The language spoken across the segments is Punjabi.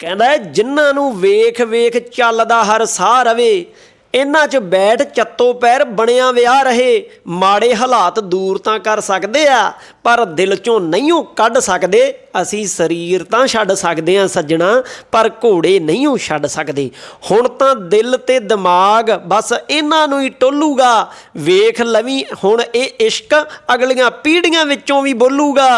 ਕਹਿੰਦਾ ਹੈ, ਜਿਨ੍ਹਾਂ ਨੂੰ ਵੇਖ ਵੇਖ ਚੱਲਦਾ ਹਰ ਸਾਹ ਰਵੇ ਇਹਨਾਂ 'ਚ ਬੈਠ ਚੱਤੋ ਪੈਰ ਬਣਿਆ ਵਿਆਹ ਰਹੇ ਮਾੜੇ ਹਾਲਾਤ ਦੂਰ ਤਾਂ ਕਰ ਸਕਦੇ ਆ ਪਰ ਦਿਲ 'ਚੋਂ ਨਹੀਂਓ ਕੱਢ ਸਕਦੇ ਅਸੀਂ ਸਰੀਰ ਤਾਂ ਛੱਡ ਸਕਦੇ ਆ ਸੱਜਣਾ ਪਰ ਘੋੜੇ ਨਹੀਂਓ ਛੱਡ ਸਕਦੇ ਹੁਣ ਤਾਂ ਦਿਲ ਤੇ ਦਿਮਾਗ ਬਸ ਇਹਨਾਂ ਨੂੰ ਹੀ ਟੋਲੂਗਾ ਵੇਖ ਲਵੀ ਹੁਣ ਇਹ ਇਸ਼ਕ ਅਗਲੀਆਂ ਪੀੜ੍ਹੀਆਂ ਵਿੱਚੋਂ ਵੀ ਬੋਲੂਗਾ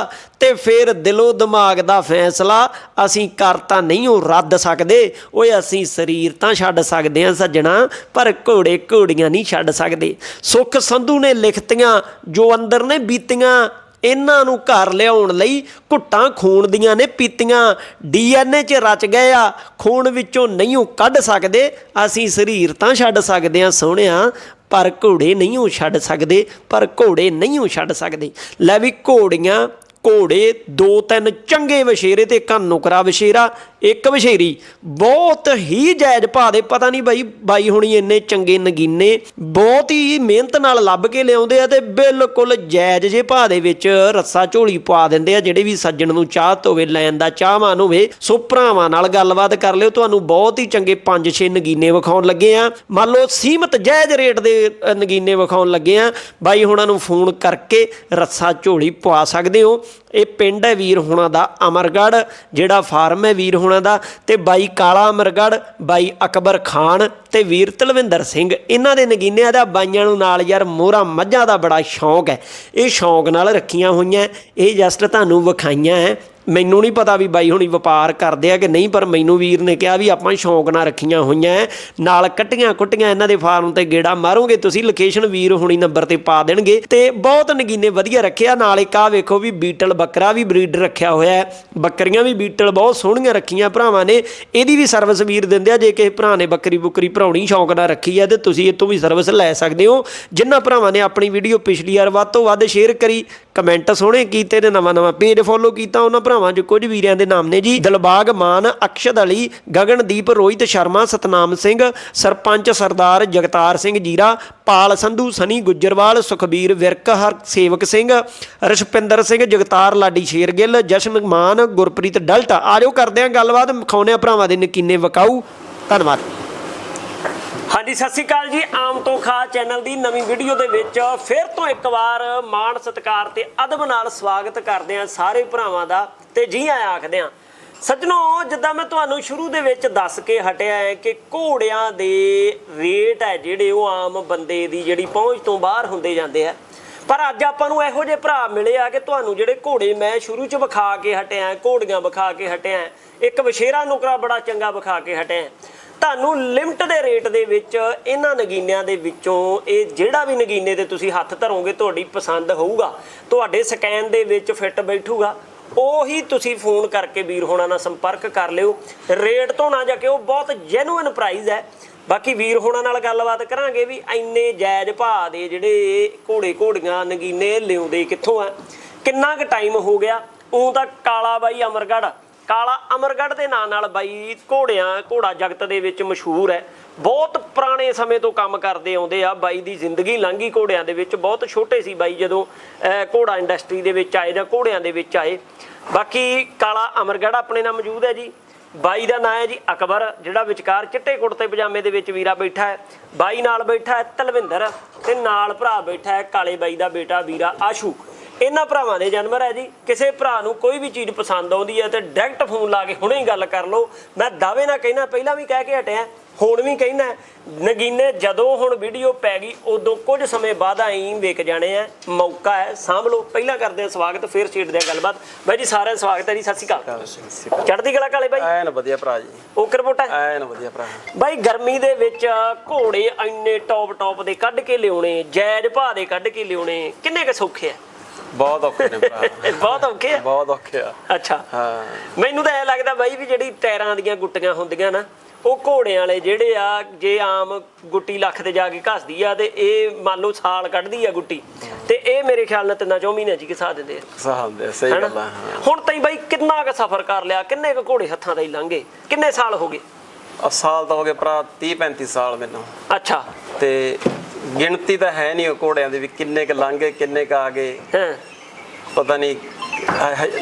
ਤੇ ਫਿਰ ਦਿਲੋਂ ਦਿਮਾਗ ਦਾ ਫੈਸਲਾ, ਅਸੀਂ ਕਰ ਤਾਂ ਨਹੀਂ ਉਹ ਰੱਦ ਸਕਦੇ। ਓਏ ਅਸੀਂ ਸਰੀਰ ਤਾਂ ਛੱਡ ਸਕਦੇ ਹਾਂ ਸੱਜਣਾ, ਪਰ ਘੋੜੇ ਘੋੜੀਆਂ ਨਹੀਂ ਛੱਡ ਸਕਦੇ। ਸੁਖ ਸੰਧੂ ਨੇ ਲਿਖਤੀਆਂ, ਜੋ ਅੰਦਰ ਨੇ ਬੀਤੀਆਂ, ਇਹਨਾਂ ਨੂੰ ਘਰ ਲਿਆਉਣ ਲਈ ਘੁੱਟਾਂ ਖੂਨ ਦੀਆਂ ਨੇ ਪੀਤੀਆਂ। ਡੀਐਨਏ 'ਚ ਰਚ ਗਏ ਆ, ਖੂਨ ਵਿੱਚੋਂ ਨਹੀਂ ਉਹ ਕੱਢ ਸਕਦੇ। ਅਸੀਂ ਸਰੀਰ ਤਾਂ ਛੱਡ ਸਕਦੇ ਹਾਂ ਸੋਹਣਿਆ, ਪਰ ਘੋੜੇ ਨਹੀਂ ਉਹ ਛੱਡ ਸਕਦੇ, ਪਰ ਘੋੜੇ ਨਹੀਂ ਉਹ ਛੱਡ ਸਕਦੇ। ਲੈ ਵੀ ਘੋੜੀਆਂ ਘੋੜੇ ਦੋ ਤਿੰਨ ਚੰਗੇ ਵਸ਼ੇਰੇ ਤੇ ਇੱਕ ਨੁਕਰਾ ਵਸ਼ੇਰਾ ਇੱਕ ਵਸ਼ੇਰੀ, ਬਹੁਤ ਹੀ ਜਾਇਜ਼ ਭਾਅ ਦੇ, ਪਤਾ ਨਹੀਂ ਬਾਈ ਬਾਈ ਹੁਣੀ ਇੰਨੇ ਚੰਗੇ ਨਗੀਨੇ, ਬਹੁਤ ਹੀ ਮਿਹਨਤ ਨਾਲ ਲੱਭ ਕੇ ਲਿਆਉਂਦੇ ਆ ਤੇ ਬਿਲਕੁਲ ਜਾਇਜ਼ ਜੇ ਭਾਅ ਦੇ ਵਿੱਚ ਰੱਸਾ ਝੋਲੀ ਪਵਾ ਦਿੰਦੇ ਆ, ਜਿਹੜੇ ਵੀ ਸੱਜਣ ਨੂੰ ਚਾਹਤ ਹੋਵੇ ਲੈਣ ਦਾ ਚਾਹਵਾਨ ਹੋਵੇ, ਸੋ ਭਰਾਵਾਂ ਨਾਲ ਗੱਲਬਾਤ ਕਰ ਲਿਓ, ਤੁਹਾਨੂੰ ਬਹੁਤ ਹੀ ਚੰਗੇ 5-6 ਨਗੀਨੇ ਵਿਖਾਉਣ ਲੱਗੇ ਆ। ਮੰਨ ਲਓ ਸੀਮਤ ਜਾਇਜ਼ ਰੇਟ ਦੇ ਨਗੀਨੇ ਵਿਖਾਉਣ ਲੱਗੇ ਆ, ਬਾਈ ਹੁਣਾਂ ਨੂੰ ਫੋਨ ਕਰਕੇ ਰੱਸਾ ਝੋਲੀ ਪਵਾ ਸਕਦੇ ਹੋ। ਇਹ ਪਿੰਡ ਹੈ ਵੀਰ ਹੋਣਾ ਦਾ, ਅਮਰਗੜ੍ਹ, ਜਿਹੜਾ ਫਾਰਮ ਹੈ ਵੀਰ ਹੋਣਾ ਦਾ ਤੇ ਬਾਈ ਕਾਲਾ ਅਮਰਗੜ੍ਹ, ਬਾਈ ਅਕਬਰ ਖਾਨ ਤੇ ਵੀਰ ਤਲਵਿੰਦਰ ਸਿੰਘ। ਇਹਨਾਂ ਦੇ ਨਗੀਨਿਆਂ ਦਾ ਬਾਈਆਂ ਨੂੰ ਨਾਲ ਯਾਰ ਮੋਹਰਾ ਮੱਝਾਂ ਦਾ ਬੜਾ ਸ਼ੌਂਕ ਹੈ। ਇਹ ਸ਼ੌਂਕ ਨਾਲ ਰੱਖੀਆਂ ਹੋਈਆਂ, ਇਹ ਜਸਟ ਤੁਹਾਨੂੰ ਵਿਖਾਈਆਂ ਹੈ। ਮੈਨੂੰ ਨਹੀਂ ਪਤਾ ਵੀ ਬਾਈ ਹੁਣੀ ਵਪਾਰ ਕਰਦੇ ਆ ਕਿ ਨਹੀਂ, ਪਰ ਮੈਨੂੰ ਵੀਰ ਨੇ ਕਿਹਾ ਵੀ ਆਪਾਂ ਸ਼ੌਂਕ ਨਾਲ ਰੱਖੀਆਂ ਹੋਈਆਂ ਹੈ। ਨਾਲ ਕੱਟੀਆਂ ਕੁੱਟੀਆਂ ਇਹਨਾਂ ਦੇ ਫਾਰਮ ਤੇ ਗੇੜਾ ਮਾਰੋਗੇ, ਤੁਸੀਂ ਲੋਕੇਸ਼ਨ ਵੀਰ ਹੁਣੀ ਨੰਬਰ ਤੇ ਪਾ ਦੇਣਗੇ। ਤੇ ਬਹੁਤ ਨਗੀਨੇ ਵਧੀਆ ਰੱਖਿਆ। ਨਾਲ ਇੱਕ ਆ ਵੇਖੋ ਵੀ ਬੀਟਲ ਬੱਕਰਾ ਵੀ ਬਰੀਡ ਰੱਖਿਆ ਹੋਇਆ ਬੱਕਰੀਆਂ ਵੀ ਬੀਟਲ ਬਹੁਤ ਸੋਹਣੀਆਂ ਰੱਖੀਆਂ ਭਰਾਵਾਂ ਨੇ। ਇਹਦੀ ਵੀ ਸਰਵਿਸ ਵੀਰ ਦਿੰਦੇ ਆ, ਜੇ ਕਿਸੇ ਭਰਾ ਨੇ ਬੱਕਰੀ ਬੁੱਕਰੀ ਭਰਾਉਣੀ, ਸ਼ੌਂਕ ਨਾਲ ਰੱਖੀ ਹੈ ਤੇ ਤੁਸੀਂ ਇਹ ਵੀ ਸਰਵਿਸ ਲੈ ਸਕਦੇ ਹੋ। ਜਿਨ੍ਹਾਂ ਭਰਾਵਾਂ ਨੇ ਆਪਣੀ ਵੀਡੀਓ ਪਿਛਲੀ ਵਾਰ ਵੱਧ ਤੋਂ ਵੱਧ ਸ਼ੇਅਰ ਕਰੀ ਕਮੈਂਟ ਸੋਹਣੇ ਕੀਤੇ ਤੇ ਨਵਾਂ ਨਵਾਂ ਪੇਜ ਫੋਲੋ ਕੀਤਾ, ਉਹਨਾਂ ਭਰਾ ਭਰਾਵਾਂ 'ਚ ਕੁਝ ਵੀਰਿਆਂ ਦੇ ਨਾਮ ਨੇ ਜੀ, ਦਿਲਬਾਗ ਮਾਨ, ਅਕਸ਼ਦ ਅਲੀ, ਗਗਨਦੀਪ ਰੋਹਿਤ ਸ਼ਰਮਾ, ਸਤਨਾਮ ਸਿੰਘ, ਸਰਪੰਚ ਸਰਦਾਰ ਜਗਤਾਰ ਸਿੰਘ ਜੀਰਾ, ਪਾਲ ਸੰਧੂ, ਸਨੀ ਗੁੱਜਰਵਾਲ, ਸੁਖਬੀਰ ਵਿਰਕ, ਹਰ ਸੇਵਕ ਸਿੰਘ ਰਸ਼ਪਿੰਦਰ ਸਿੰਘ, ਜਗਤਾਰ ਲਾਡੀ ਸ਼ੇਰਗਿੱਲ, ਜਸ਼ਨ ਮਾਨ, ਗੁਰਪ੍ਰੀਤ ਡਲਟ। ਆਜੋ ਕਰਦੇ ਆ ਗੱਲਬਾਤ ਮਖਾਉਨੇ ਆ ਭਰਾਵਾਂ ਦੇ ਨਕੀਨੇ ਵਕਾਊ। ਧੰਨਵਾਦ। ਹਾਂਜੀ, ਸਤਿ ਸ਼੍ਰੀ ਅਕਾਲ ਜੀ। ਆਮ ਤੋਂ ਖਾ ਚੈਨਲ ਦੀ ਨਵੀਂ ਵੀਡੀਓ ਦੇ ਵਿੱਚ ਫਿਰ ਤੋਂ ਇੱਕ ਵਾਰ ਮਾਣ ਸਤਿਕਾਰ ਤੇ ਅਦਬ ਨਾਲ ਸਵਾਗਤ ਕਰਦੇ ਆ ਸਾਰੇ ਭਰਾਵਾਂ ਦਾ ਤੇ ਜੀ ਆਇਆਂ ਆਖਦੇ ਆ, ਸੱਜਣੋ, ਜਿੱਦਾਂ ਮੈਂ ਤੁਹਾਨੂੰ ਸ਼ੁਰੂ ਦੇ ਵਿੱਚ ਦੱਸ ਕੇ ਹਟਿਆ ਹੈ ਕਿ ਘੋੜਿਆਂ ਦੇ ਰੇਟ ਹੈ ਜਿਹੜੇ ਉਹ ਆਮ ਬੰਦੇ ਦੀ ਜਿਹੜੀ ਪਹੁੰਚ ਤੋਂ ਬਾਹਰ ਹੁੰਦੇ ਜਾਂਦੇ ਆ। ਪਰ ਅੱਜ ਆਪਾਂ ਨੂੰ ਇਹੋ ਜਿਹੇ ਭਰਾ ਮਿਲੇ ਆ ਕਿ ਤੁਹਾਨੂੰ ਜਿਹੜੇ ਘੋੜੇ ਮੈਂ ਸ਼ੁਰੂ ਚ ਵਿਖਾ ਕੇ ਹਟਿਆ ਘੋੜੀਆਂ ਵਿਖਾ ਕੇ ਹਟਿਆ ਇੱਕ ਵਸ਼ੇਰਾ ਨੁਕਰਾ ਬੜਾ ਚੰਗਾ ਵਿਖਾ ਕੇ ਹਟਿਆ ਤੁਹਾਨੂੰ ਲਿਮਟ ਦੇ ਰੇਟ ਦੇ ਵਿੱਚ ਇਹਨਾਂ ਨਗੀਨਿਆਂ ਦੇ ਵਿੱਚੋਂ ਇਹ ਜਿਹੜਾ ਵੀ ਨਗੀਨੇ ਤੇ ਤੁਸੀਂ ਹੱਥ ਧਰੋਗੇ, ਤੁਹਾਡੀ ਪਸੰਦ ਹੋਊਗਾ। ਤੁਹਾਡੇ ਸਕੈਨ ਦੇ ਵਿੱਚ ਫਿੱਟ ਬੈਠੂਗਾ। ਉਹੀ ਤੁਸੀਂ ਫੋਨ ਕਰਕੇ ਵੀਰ ਹੋਣਾ ਨਾਲ ਸੰਪਰਕ ਕਰ ਲਿਓ। ਰੇਟ ਤੋਂ ਨਾ ਜਾ ਕੇ ਉਹ ਬਹੁਤ ਜੈਨੂਇਨ ਪ੍ਰਾਈਸ ਹੈ। ਬਾਕੀ ਵੀਰ ਹੋਣਾ ਨਾਲ ਗੱਲਬਾਤ ਕਰਾਂਗੇ ਵੀ ਇੰਨੇ ਜਾਇਜ਼ ਭਾਅ ਦੇ ਜਿਹੜੇ ਘੋੜੇ ਘੋੜੀਆਂ, ਨਗੀਨੇ ਲਿਉਂਦੇ ਕਿੱਥੋਂ ਆ? ਕਿੰਨਾ ਕੁ ਟਾਈਮ ਹੋ ਗਿਆ? ਉਹ ਤਾਂ ਕਾਲਾ ਬਾਈ ਅਮਰਗੜ੍ਹ। ਕਾਲਾ ਅਮਰਗੜ੍ਹ ਦੇ ਨਾਂ ਨਾਲ ਬਾਈ ਘੋੜਿਆਂ, ਘੋੜਾ ਜਗਤ ਦੇ ਵਿੱਚ ਮਸ਼ਹੂਰ ਹੈ। ਬਹੁਤ ਪੁਰਾਣੇ ਸਮੇਂ ਤੋਂ ਕੰਮ ਕਰਦੇ ਆਉਂਦੇ ਆ। ਬਾਈ ਦੀ ਜ਼ਿੰਦਗੀ ਲੰਘੀ ਘੋੜਿਆਂ ਦੇ ਵਿੱਚ ਬਹੁਤ ਛੋਟੇ ਸੀ ਬਾਈ ਜਦੋਂ ਘੋੜਾ ਇੰਡਸਟਰੀ ਦੇ ਵਿੱਚ ਆਏ ਜਾਂ ਘੋੜਿਆਂ ਦੇ ਵਿੱਚ ਆਏ। ਬਾਕੀ ਕਾਲਾ ਅਮਰਗੜ੍ਹ ਆਪਣੇ ਨਾਲ ਮੌਜੂਦ ਹੈ ਜੀ। ਬਾਈ ਦਾ ਨਾਂ ਹੈ ਜੀ ਅਕਬਰ, ਜਿਹੜਾ ਵਿਚਕਾਰ ਚਿੱਟੇ ਕੁੜਤੇ ਪਜਾਮੇ ਦੇ ਵਿੱਚ ਵੀਰਾ ਬੈਠਾ ਹੈ। ਬਾਈ ਨਾਲ ਬੈਠਾ ਹੈ ਤਲਵਿੰਦਰ ਤੇ ਨਾਲ ਭਰਾ ਬੈਠਾ ਹੈ ਕਾਲੇ ਬਾਈ ਦਾ ਬੇਟਾ ਵੀਰਾ ਆਸ਼ੂ। ਇਹਨਾਂ ਭਰਾਵਾਂ ਦੇ ਜਨਮਰ ਹੈ ਜੀ। ਕਿਸੇ ਭਰਾ ਨੂੰ ਕੋਈ ਵੀ ਚੀਜ਼ ਪਸੰਦ ਆਉਂਦੀ ਹੈ ਤੇ ਡਾਇਰੈਕਟ ਫੋਨ ਲਾ ਕੇ ਹੁਣੇ ਹੀ ਗੱਲ ਕਰ ਲਓ। ਮੈਂ ਦਾਅਵੇ ਨਾਲ ਕਹਿਣਾ ਪਹਿਲਾਂ ਵੀ ਕਹਿ ਕੇ ਹਟਿਆ ਹੁਣ ਵੀ ਕਹਿਣਾ। ਨਗੀਨੇ ਜਦੋਂ ਹੁਣ ਵੀਡੀਓ ਪੈ ਗਈ ਉਦੋਂ ਕੁਝ ਸਮੇਂ ਬਾਅਦ ਆਈ ਵਿਕ ਜਾਣੇ ਆ। ਮੌਕਾ ਹੈ ਸਾਂਭ ਲਓ। ਪਹਿਲਾਂ ਕਰਦੇ ਆ ਸਵਾਗਤ ਫਿਰ ਛੇੜਦੇ ਆ ਗੱਲਬਾਤ। ਬਾਈ ਜੀ ਸਾਰਿਆਂ ਦਾ ਸਵਾਗਤ ਹੈ ਜੀ। ਸਤਿ ਸ਼੍ਰੀ ਅਕਾਲ। ਚੜ੍ਹਦੀ ਕਲਾ ਕਾਲੇ ਬਾਈ? ਐਨ ਵਧੀਆ ਭਰਾ ਜੀ। ਓਕੇ ਰਿਪੋਰਟ ਹੈ? ਐਨ ਵਧੀਆ ਭਰਾ। ਬਾਈ ਗਰਮੀ ਦੇ ਵਿੱਚ ਘੋੜੇ ਇੰਨੇ ਟੌਪ ਟੌਪ ਦੇ ਕੱਢ ਕੇ ਲਿਆਉਣੇ ਜਾਇਜ਼ ਭਾਅ ਦੇ ਕੱਢ ਕੇ ਲਿਆਉਣੇ ਕਿੰਨੇ ਕੁ ਸੌਖੇ ਆ? ਬਹੁਤ ਔਖੇ ਨੇ ਭਰਾ। ਇਹ ਬਹੁਤ ਔਖੇ ਆ? ਬਹੁਤ ਔਖੇ ਆ। ਅੱਛਾ। ਹਾਂ। ਮੈਨੂੰ ਤਾਂ ਐ ਲੱਗਦਾ ਬਾਈ ਵੀ ਜਿਹੜੀ ਟਾਇਰਾਂ ਦੀਆਂ ਗੁੱਟੀਆਂ ਹੁੰਦੀਆਂ ਨਾ ਉਹ ਘੋੜਿਆਂ ਵਾਲੇ ਜਿਹੜੇ ਆ ਜੇ ਆਮ ਗੁੱਟੀ ਲੱਖ ਤੇ ਜਾ ਕੇ ਘਸਦੀ ਆ ਤੇ ਇਹ ਮੰਨ ਲਓ ਸਾਲ ਕੱਢਦੀ ਆ ਗੁੱਟੀ ਤੇ ਇਹ ਮੇਰੇ ਖਿਆਲ ਨਾਲ ਤਿੰਨਾਂ ਚੌਂ ਮਹੀਨਿਆਂ ਚ ਹੀ ਘਸਾ ਦਿੰਦੇ ਆ। ਸਾਹਬ ਦੇ ਸਹੀ? ਗੱਲ ਆ ਹਾਂ। ਹੁਣ ਤਾਈ ਬਾਈ ਕਿੰਨਾ ਕੁ ਸਫ਼ਰ ਕਰ ਲਿਆ ਕਿੰਨੇ ਕੁ ਘੋੜੇ ਹੱਥਾਂ ਦਾ ਹੀ ਲੰਘੇ ਕਿੰਨੇ ਸਾਲ ਹੋ ਗਏ? ਆ ਸਾਲ ਤਾਂ ਹੋ ਗਏ ਭਰਾ 30 35 ਸਾਲ ਮੈਨੂੰ। ਅੱਛਾ। ਤੇ ਗਿਣਤੀ ਤਾਂ ਹੈ ਨਹੀਂ ਉਹ ਘੋੜਿਆਂ ਦੀ ਵੀ ਕਿੰਨੇ ਕ ਲੰਘੇ ਕਿੰਨੇ ਕ ਆ ਗਏ। ਹਾਂ। ਪਤਾ ਨਹੀਂ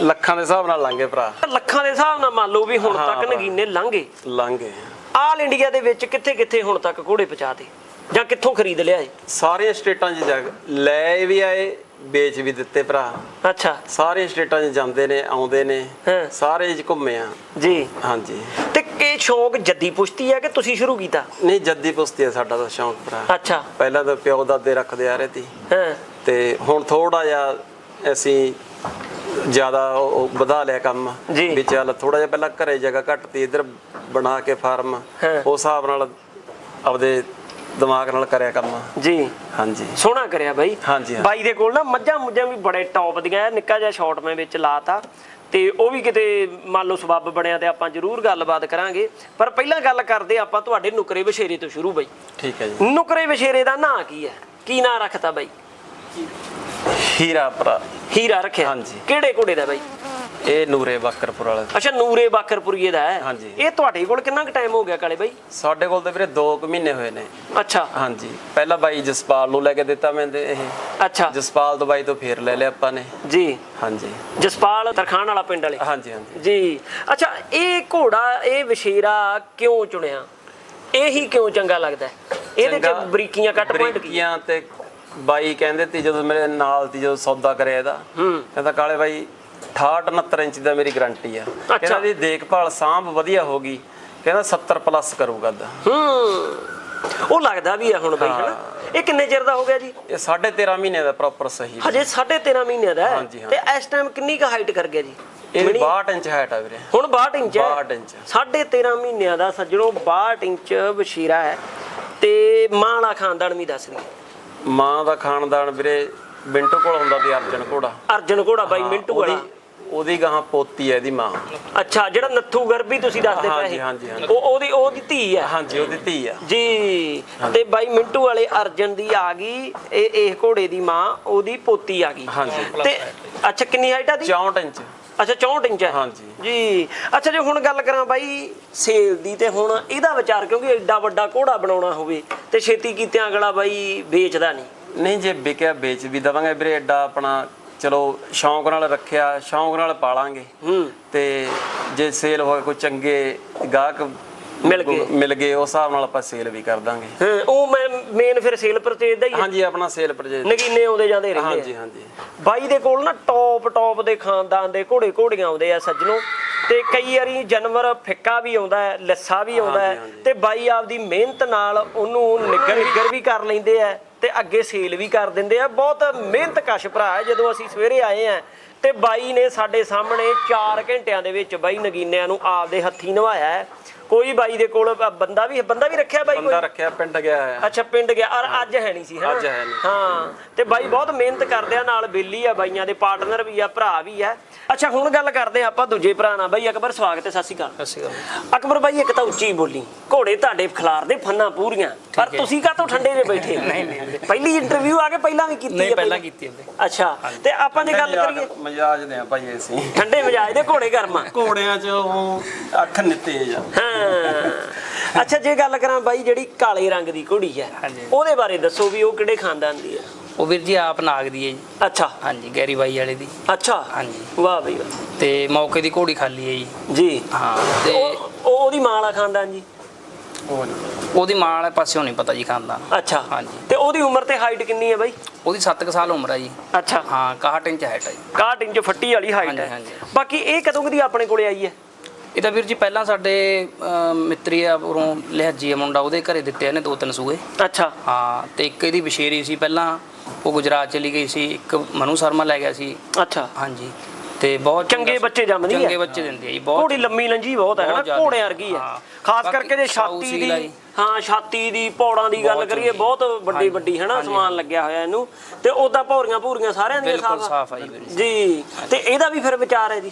ਲੱਖਾਂ ਦੇ ਹਿਸਾਬ ਨਾਲ ਲੰਘੇ ਭਰਾ। ਲੱਖਾਂ ਦੇ ਹਿਸਾਬ ਨਾਲ ਮੰਨ ਲਓ ਵੀ ਹੁਣ ਹਾਂ, ਤੱਕ ਭਰਾ। ਨਗੀਨੇ ਲੰਘੇ ਲੰਘੇ ਆਲ ਇੰਡੀਆ ਦੇ ਵਿੱਚ ਕਿੱਥੇ ਕਿੱਥੇ ਹੁਣ ਤੱਕ ਘੋੜੇ ਪਹੁੰਚਾਤੇ ਜਾਂ ਕਿੱਥੋਂ ਖਰੀਦ ਲਿਆਏ ਸਾਰੀਆਂ ਸਟੇਟਾਂ 'ਚ ਜਾ ਲੈ ਵੀ ਆਏ ਵੇਚ ਵੀ ਦਿੱਤੇ ਭਰਾ। ਅੱਛਾ। ਸਾਰੀਆਂ ਸਟੇਟਾਂ 'ਚ ਜਾਂਦੇ ਨੇ ਆਉਂਦੇ ਨੇ। ਹਾਂ। ਸਾਰੇ 'ਚ ਘੁੰਮੇ ਆ। ਜੀ। ਹਾਂਜੀ। ਤੇ ਇਹ ਸ਼ੌਂਕ ਜੱਦੀ ਪੁਸ਼ਤੀ ਹੈ ਕਿ ਤੁਸੀਂ ਸ਼ੁਰੂ ਕੀਤਾ? ਨਹੀਂ ਜੱਦੀ ਪੁਸਤੀ ਆ ਸਾਡਾ ਤਾਂ ਸ਼ੌਂਕ ਭਰਾ। ਅੱਛਾ। ਪਹਿਲਾਂ ਤਾਂ ਪਿਓ ਦਾਦੇ ਰੱਖਦੇ ਆ ਰਹੇ ਤੀ ਹਾਂ। ਤੇ ਹੁਣ ਥੋੜਾ ਜਿਹਾ ਅਸੀਂ ਜ਼ਿਆਦਾ ਵਧਾ ਲਿਆ ਕੰਮ। ਜੀ। ਵੀ ਚੱਲ ਥੋੜਾ ਜਿਹਾ ਪਹਿਲਾਂ ਘਰੇ ਜਗ੍ਹਾ ਘੱਟ ਤੀ ਇੱਧਰ ਬਣਾ ਕੇ ਫਾਰਮ। ਹਾਂ। ਉਸ ਹਿਸਾਬ ਨਾਲ ਆਪਦੇ ਦਿਮਾਗ ਨਾਲ ਕਰਿਆ ਕੰਮ। ਜੀ। ਹਾਂਜੀ। ਸੋਹਣਾ ਕਰਿਆ ਬਾਈ। ਹਾਂਜੀ, ਹਾਂ। ਬਾਈ ਦੇ ਕੋਲ ਨਾ ਮੱਝਾਂ ਮੁੱਝਾਂ ਵੀ ਬੜੇ ਟੌਪ ਦੀਆਂ ਆ ਨਿੱਕਾ ਜਿਹਾ ਸ਼ਾਟ ਮੈਂ ਵਿੱਚ ਲਾਤਾ। ਤੇ ਉਹ ਵੀ ਕਿਤੇ ਮੰਨ ਲਓ ਸਬੱਬ ਬਣਿਆ ਤੇ ਆਪਾਂ ਜ਼ਰੂਰ ਗੱਲਬਾਤ ਕਰਾਂਗੇ। ਪਰ ਪਹਿਲਾਂ ਗੱਲ ਕਰਦੇ ਆਪਾਂ ਤੁਹਾਡੇ ਨੁਕਰੇ ਵਿਸ਼ੇਰੇ ਤੋਂ ਸ਼ੁਰੂ ਬਾਈ। ਠੀਕ ਹੈ ਜੀ। ਨੁਕਰੇ ਵਿਸ਼ੇਰੇ ਦਾ ਨਾਂ ਕੀ ਹੈ ਕੀ ਨਾਂ ਰੱਖਤਾ ਬਾਈ? ਹੀਰਾ ਭਰਾ। ਹੀਰਾ ਰੱਖਿਆ। ਹਾਂਜੀ। ਕਿਹੜੇ ਘੋੜੇ ਦਾ ਬਾਈ? ਇਹ ਨੂਰੇ ਬਾਕਰਪੁਰ ਵਾਲਾ। ਅੱਛਾ ਨੂਰੇ ਬਾਕਰਪੁਰੀਏ ਦਾ ਹੈ? ਹਾਂਜੀ। ਇਹ ਤੁਹਾਡੇ ਕੋਲ ਕਿੰਨਾ ਕੁ ਟਾਈਮ ਹੋ ਗਿਆ ਕਾਲੇ ਬਾਈ? ਸਾਡੇ ਕੋਲ ਤਾਂ ਵੀਰੇ 2 ਕੁ ਮਹੀਨੇ ਹੋਏ ਨੇ। ਅੱਛਾ। ਹਾਂਜੀ। ਪਹਿਲਾਂ ਬਾਈ ਜਸਪਾਲ ਨੂੰ ਲੈ ਕੇ ਦਿੱਤਾ ਮੈਂ ਤੇ ਇਹ। ਅੱਛਾ। ਜਸਪਾਲ ਤੋਂ ਬਾਈ ਤੋਂ ਫੇਰ ਲੈ ਲਿਆ ਆਪਾਂ ਨੇ। ਜੀ। ਹਾਂਜੀ। ਜਸਪਾਲ ਤਰਖਾਨ ਵਾਲਾ ਪਿੰਡ ਵਾਲੇ? ਹਾਂਜੀ ਹਾਂਜੀ। ਜੀ। ਅੱਛਾ ਇਹ ਘੋੜਾ ਇਹ ਵਿਸ਼ੇਰਾ ਕਿਉਂ ਚੁਣਿਆ? ਇਹੀ ਕਿਉਂ ਚੰਗਾ ਲੱਗਦਾ? ਹੈ? ਇਹਦੇ ਚ ਚੰਗਾ, ਬਰੀਕੀਆਂ ਕੱਟ ਪੁਆਇੰਟ ਕੀ? ਬਰੀਕੀਆਂ ਤੇ ਬਾਈ ਕਹਿੰਦੇ ਤੀ ਜਦੋਂ ਮੇਰੇ ਨਾਲ ਤੀ ਜਦੋਂ ਸੌਦਾ ਕਰਿਆ ਇਹਦਾ ਹੂੰ। ਕਹਿੰਦਾ ਕਾਲੇ ਬਾਈ 68 69 ਇੰਚ ਦਾ ਮੇਰੀ ਗਾਰੰਟੀ ਆ। ਕਹਿੰਦਾ ਦੀ ਦੇਖਭਾਲ ਸਾਂਭ ਵਧੀਆ ਹੋਗੀ ਕਹਿੰਦਾ 70 ਪਲੱਸ ਕਰੂਗਾ ਦਾ ਹੂੰ। ਉਹ ਲੱਗਦਾ ਵੀ ਹੈ ਹੁਣ ਬਾਈ ਹਨਾ? ਇਹ ਕਿੰਨੇ ਚਿਰ ਦਾ ਹੋ ਗਿਆ ਜੀ? ਇਹ 13.5 ਮਹੀਨੇ ਦਾ ਪ੍ਰੋਪਰ ਸਹੀ ਹਜੇ 13.5 ਮਹੀਨਿਆਂ ਦਾ। ਤੇ ਇਸ ਟਾਈਮ ਕਿੰਨੀ ਕੁ ਹਾਈਟ ਕਰ ਗਿਆ ਜੀ? ਇਹ ਮਿਣੀ? 62 ਇੰਚ ਹਾਈਟ ਆ ਵੀਰੇ। ਹੁਣ 62 ਇੰਚ ਹੈ? 62 ਇੰਚ। 13.5 ਮਹੀਨਿਆਂ ਦਾ ਸੱਜਣੋ 62 ਇੰਚ ਵਸ਼ੀਰਾ ਹੈ। ਤੇ ਮਾਂ ਵਾਲਾ ਖਾਨਦਾਨ ਵੀ ਦੱਸ ਰਹੀ ਮਾਂ ਦਾ ਖਾਨਦਾਨ ਵੀਰੇ ਬਿੰਟੂ ਕੋਲ ਹੁੰਦਾ ਦੀ ਅਰਜਨ ਘੋੜਾ। ਅਰਜਨ ਘੋੜਾ ਬਾਈ ਮਿੰਟੂ ਵਾਲਾ ਉਹਦੀ ਗਾਂ ਪੋਤੀ ਹੈ ਇਹਦੀ ਮਾਂ। ਅੱਛਾ ਜਿਹੜਾ ਨੱਥੂ ਗਰਭੀ ਤੁਸੀਂ ਦੱਸਦੇ ਪਏ ਹਾਂਜੀ, ਹਾਂਜੀ, ਹਾਂਜੀ। ਉਹ ਉਹਦੀ ਉਹਦੀ ਧੀ ਹੈ? ਹਾਂਜੀ ਉਹਦੀ ਧੀ ਆ। ਜੀ ਤੇ ਬਾਈ ਮਿੰਟੂ ਵਾਲੇ ਅਰਜਨ ਦੀ ਆ ਗਈ ਇਹ ਇਹ ਘੋੜੇ ਦੀ ਮਾਂ ਉਹਦੀ ਪੋਤੀ ਆ ਗਈ। ਹਾਂਜੀ। ਤੇ ਅੱਛਾ ਕਿੰਨੀ ਹਾਈਟ ਆ ਦੀ? 64 ਇੰਚ। ਅੱਛਾ 64 ਇੰਚ ਹੈ? ਹਾਂਜੀ। ਜੀ ਅੱਛਾ ਜੇ ਹੁਣ ਗੱਲ ਕਰਾਂ ਬਾਈ ਸੇਲ ਦੀ ਤੇ ਹੁਣ ਇਹਦਾ ਵਿਚਾਰ ਕਿਉਂਕਿ ਐਡਾ ਵੱਡਾ ਘੋੜਾ ਬਣਾਉਣਾ ਹੋਵੇ ਤੇ ਛੇਤੀ ਕੀਤਿਆਂ ਅਗਲਾ ਬਾਈ ਵੇਚਦਾ ਨਹੀਂ। ਨਹੀਂ ਜੇ ਵਿਕਿਆ ਵੇਚ ਵੀ ਦਵਾਂਗੇ ਵੀਰੇ ਐਡਾ ਆਪਣਾ ਚਲੋ ਸ਼ੌਂਕ ਨਾਲ ਰੱਖਿਆ ਸ਼ੌਂਕ ਨਾਲ ਪਾਲਾਂਗੇ। ਹੂੰ। ਤੇ ਜੇ ਸੇਲ ਹੋਏ ਕੋਈ ਚੰਗੇ ਗਾਹਕ ਮਿਲ ਗਏ। ਮਿਲ ਗਏ ਉਸ ਹਿਸਾਬ ਨਾਲ ਆਪਾਂ ਸੇਲ ਵੀ ਕਰ ਦਾਂਗੇ। ਹਾਂ, ਉਹ ਮੈਂ ਮੇਨ ਫਿਰ ਸੇਲ ਪਰਚੇਜ ਦਾ ਹੀ। ਹਾਂਜੀ ਆਪਣਾ ਸੇਲ ਪਰਚੇਜ ਨਗੀਨੇ ਆਉਂਦੇ ਜਾਂਦੇ ਰਹਿੰਦੇ ਹਾਂਜੀ ਹਾਂਜੀ। ਬਾਈ ਦੇ ਕੋਲ ਨਾ ਟੌਪ ਟੌਪ ਦੇ ਖਾਨਦਾਨ ਦੇ ਘੋੜੇ ਘੋੜੀਆਂ ਆਉਂਦੇ ਆ ਸੱਜਣੋ। ਤੇ ਕਈ ਵਾਰੀ ਜਾਨਵਰ ਫਿੱਕਾ ਵੀ ਆਉਂਦਾ ਹੈ ਲੱਸਾ ਵੀ ਆਉਂਦਾ ਹੈ। ਤੇ ਬਾਈ ਆਪਦੀ ਮਿਹਨਤ ਨਾਲ ਉਹਨੂੰ ਨਿੱਗਰ ਨਿੱਗਰ ਵੀ ਕਰ ਲੈਂਦੇ ਆ। ਤੇ ਅੱਗੇ ਸੇਲ ਵੀ ਕਰ ਦਿੰਦੇ ਆ। ਬਹੁਤ ਮਿਹਨਤ ਕਸ਼ ਭਰਾ ਹੈ, ਜਦੋਂ ਅਸੀਂ ਸਵੇਰੇ ਆਏ ਆ ਤੇ ਬਾਈ ਨੇ ਸਾਡੇ ਸਾਹਮਣੇ 4 ਘੰਟਿਆਂ ਦੇ ਵਿੱਚ ਬਾਈ ਨਗੀਨਿਆਂ ਨੂੰ ਆਪਦੇ ਹੱਥੀ ਨਵਾਇਆ ਕੋਈ ਬਾਈ ਦੇ ਕੋਲ ਬੰਦਾ ਵੀ ਬੰਦਾ ਵੀ ਰੱਖਿਆ ਬਾਈ ਕੋਈ? ਬੰਦਾ ਰੱਖਿਆ ਪਿੰਡ ਗਿਆ ਹੈ ਅੱਛਾ ਪਿੰਡ ਗਿਆ। ਔਰ ਅੱਜ ਹੈ ਨਹੀਂ ਸੀ ਹਨਾ ਅੱਜ ਹੈ ਨਹੀਂ। ਹਾਂ ਤੇ ਬਾਈ ਬਹੁਤ ਮਿਹਨਤ ਕਰਦੇ ਆ ਨਾਲ ਬੇਲੀ ਆ ਬਾਈਆਂ ਦੇ ਪਾਰਟਨਰ ਵੀ ਆ ਭਰਾ ਵੀ ਆ। ਅੱਛਾ ਹੁਣ ਗੱਲ ਕਰਦੇ ਆ ਆਪਾਂ ਦੂਜੇ ਭਰਾ ਨਾਲ। ਬਾਈ ਅਕਬਰ ਸਵਾਗਤ ਹੈ ਸਤਿ ਸ਼੍ਰੀ ਅਕਾਲ। ਸਤਿ ਸ਼੍ਰੀ ਅਕਾਲ। ਅਕਬਰ ਬਾਈ ਇੱਕ ਤਾਂ ਉੱਚੀ ਬੋਲੀ। ਘੋੜੇ ਤੁਹਾਡੇ ਖਿਲਾਰਦੇ ਫੰਨਾ ਪੂਰੀਆਂ। ਪਰ ਤੁਸੀਂ ਕਾਹਤੋਂ ਠੰਡੇ ਦੇ ਬੈਠੇ ਨਹੀਂ, ਨਹੀਂ। ਪਹਿਲੀ ਇੰਟਰਵਿਊ ਆ ਕੇ ਪਹਿਲਾਂ ਵੀ ਕੀਤੀ ਨਹੀਂ ਹੈ ਪਹਿਲਾਂ ਕੀਤੀ ਹੁੰਦੇ ਅੱਛਾ ਤੇ ਆਪਾਂ ਜੇ ਗੱਲ ਕਰੀਏ ਮਜਾਜ ਦੇ ਆ ਭਾਈ ਅਸੀਂ। ਠੰਡੇ ਮਜਾਜ ਦੇ ਘੋੜੇ ਗਰਮਾ ਘੋੜਿਆਂ 'ਚ ਉਹ ਅੱਖ ਨੀ ਤੇਜ਼ ਆ। ਹਾਂ। ਅੱਛਾ ਜੇ ਗੱਲ ਕਰਾਂ ਬਾਈ ਜਿਹੜੀ ਕਾਲੇ ਰੰਗ ਦੀ ਘੋੜੀ ਹੈ ਹਾਂਜੀ। ਉਹਦੇ ਬਾਰੇ ਦੱਸੋ ਵੀ ਉਹ ਕਿਹੜੇ ਖਾਨਦਾਨ ਦੀ ਹੈ? ਉਹ ਵੀਰ ਜੀ ਆਪ ਨਾਗ ਦੀ ਹੈ ਜੀ। ਅੱਛਾ। ਹਾਂਜੀ ਗੈਰੀ ਬਾਈ ਵਾਲੇ ਦੀ। ਅੱਛਾ। ਹਾਂਜੀ। ਵਾਹ ਬਈ ਵਾਹ। ਤੇ ਮੌਕੇ ਦੀ ਘੋੜੀ ਖਾਲੀ ਹੈ ਜੀ। ਜੀ। ਹਾਂ ਤੇ ਉਹ ਉਹ- ਉਹਦੀ ਮਾਂ ਵਾਲਾ ਖਾਨਦਾਨ ਜੀ? ਉਹ ਉਹਦੀ ਮਾਂ ਵਾਲੇ ਪਾਸਿਓਂ ਨਹੀਂ ਪਤਾ ਜੀ ਖਾਂਦਾ ਅੱਛਾ। ਹਾਂਜੀ। ਤੇ ਉਹਦੀ ਉਮਰ ਤੇ ਹਾਈਟ ਕਿੰਨੀ ਹੈ ਬਾਈ? ਉਹਦੀ 7 ਸਾਲ ਉਮਰ ਹੈ ਜੀ। ਅੱਛਾ। ਹਾਂ 61 ਇੰਚ ਹਾਈਟ ਹੈ ਜੀ। 61 ਇੰਚ ਫੱਟੀ ਵਾਲੀ ਹਾਈਟ ਹਾਂਜੀ, ਹੈ। ਹਾਂਜੀ। ਬਾਕੀ ਇਹ ਕਦੋਂ ਕਦੀ ਆਪਣੇ ਕੋਲੇ ਆਈ ਹੈ? ਇਹ ਤਾਂ ਵੀਰ ਜੀ ਪਹਿਲਾਂ ਸਾਡੇ ਅਹ, ਮਿੱਤਰੀ ਆ ਉਰੋਂ ਲਿਹਾਜੀ ਆ ਮੁੰਡਾ ਉਹਦੇ ਘਰੇ ਦਿੱਤੇ ਨੇ ਦੋ ਤਿੰਨ ਸੂਏ ਅੱਛਾ। ਹਾਂ ਤੇ ਇੱਕ ਇਹਦੀ ਵਿਸ਼ੇਰੀ ਸੀ ਪਹਿਲਾਂ ਉਹ ਗੁਜਰਾਤ ਚਲੀ ਗਈ ਸੀ ਇੱਕ ਮਨੂ ਸ਼ਰਮਾ ਲੈ ਗਿਆ ਸੀ। ਅੱਛਾ। ਹਾਂਜੀ ਤੇ ਬਹੁਤ ਚੰਗੇ ਬੱਚੇ ਜੰਮਦੀ ਹੈ। ਚੰਗੇ ਬੱਚੇ ਦਿੰਦੀ ਹੈ ਜੀ ਬਹੁਤ ਘੋੜੀ ਲੰਮੀ ਲੰਜੀ ਬਹੁਤ ਹੈ ਬਹੁਤ ਨਾ ਜ਼ਿਆਦਾ। ਘੋੜੇ ਵਰਗੀ ਹੈ ਹਾਂ। ਖਾਸ ਬਾਕੀ ਕਰਕੇ ਜੇ ਛਾਤੀ ਸੀਲ ਆ ਦੀ ਜੀ। ਹਾਂ ਛਾਤੀ ਦੀ ਪੌੜਾਂ ਦੀ ਗੱਲ ਬਹੁਤ ਕਰੀਏ ਚੰਗੀ। ਬਹੁਤ ਵੱਡੀ ਹਾਂਜੀ, ਵੱਡੀ ਹੈ ਨਾ ਹਾਂਜੀ, ਸਮਾਨ ਲੱਗਿਆ ਹੋਇਆ ਇਹਨੂੰ। ਤੇ ਉਹਦਾ ਭੌਰੀਆਂ ਭੂਰੀਆਂ ਸਾਰਿਆਂ ਦੀਆਂ ਬਿਲਕੁਲ ਸਾਫ਼ ਆ। ਜੀ। ਜੀ। ਤੇ ਇਹਦਾ ਵੀ ਫਿਰ ਵਿਚਾਰ ਹੈ ਜੀ?